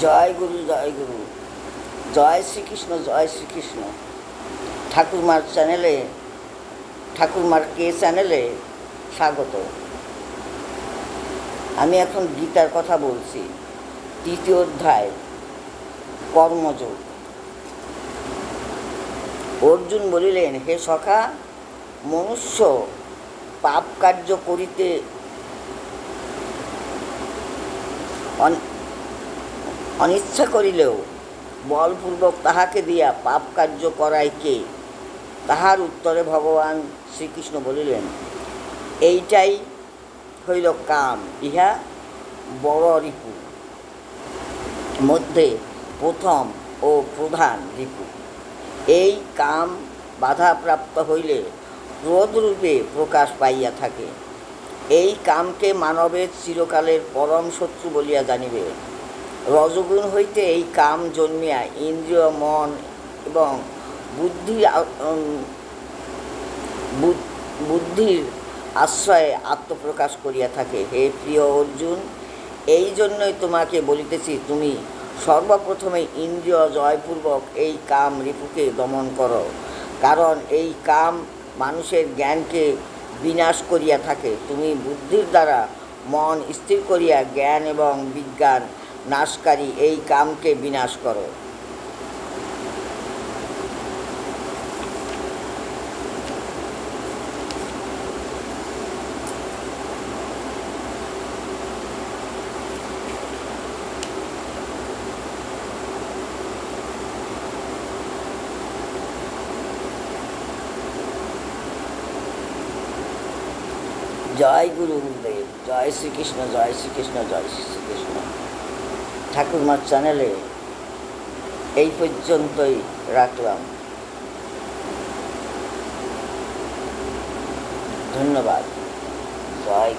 জয় গুরু জয় গুরু। জয় শ্রীকৃষ্ণ জয় শ্রীকৃষ্ণ। ঠাকুরমার চ্যানেলে, ঠাকুরমার কে চ্যানেলে স্বাগত। আমি এখন গীতার কথা বলছি, তৃতীয় অধ্যায়, কর্মযোগ। অর্জুন বলিলেন, হে সখা, মনুষ্য পাপ কার্য করিতে অনিচ্ছা করিলেও বলপূর্বক তাহাকে দিয়া পাপ কার্য করায় কে? তাহার উত্তরে ভগবান শ্রীকৃষ্ণ বলিলেন, এইটাই হইল কাম, ইহা বড় রিপু। মধ্যে প্রথম ও প্রধান রিপু। এই কাম বাধাপ্রাপ্ত হইলে ক্রোধরূপে প্রকাশ পাইয়া থাকে। এই কামকে মানবের চিরকালের পরম শত্রু বলিয়া জানিবে। রজগুণ হইতে এই কাম জন্মিয়া ইন্দ্রিয়, মন এবং বুদ্ধির আ- বুদ্ধির আশ্রয়ে আত্মপ্রকাশ করিয়া থাকে। হে প্রিয় অর্জুন, এই জন্যই তোমাকে বলিতেছি, তুমি সর্বপ্রথমে ইন্দ্রিয় জয়পূর্বক এই কাম রিপুকে দমন করো। কারণ এই কাম মানুষের জ্ঞানকে বিনাশ করিয়া থাকে। তুমি বুদ্ধির দ্বারা মন স্থির করিয়া জ্ঞান এবং বিজ্ঞান নাশকারী এই কামকে বিনাশ করো। জয় গুরু গুরুদেব জয় শ্রীকৃষ্ণ জয় শ্রীকৃষ্ণ জয় শ্রীকৃষ্ণ। ঠাকুরমার চ্যানেলে এই পর্যন্তই রাখলাম। ধন্যবাদ। জয়।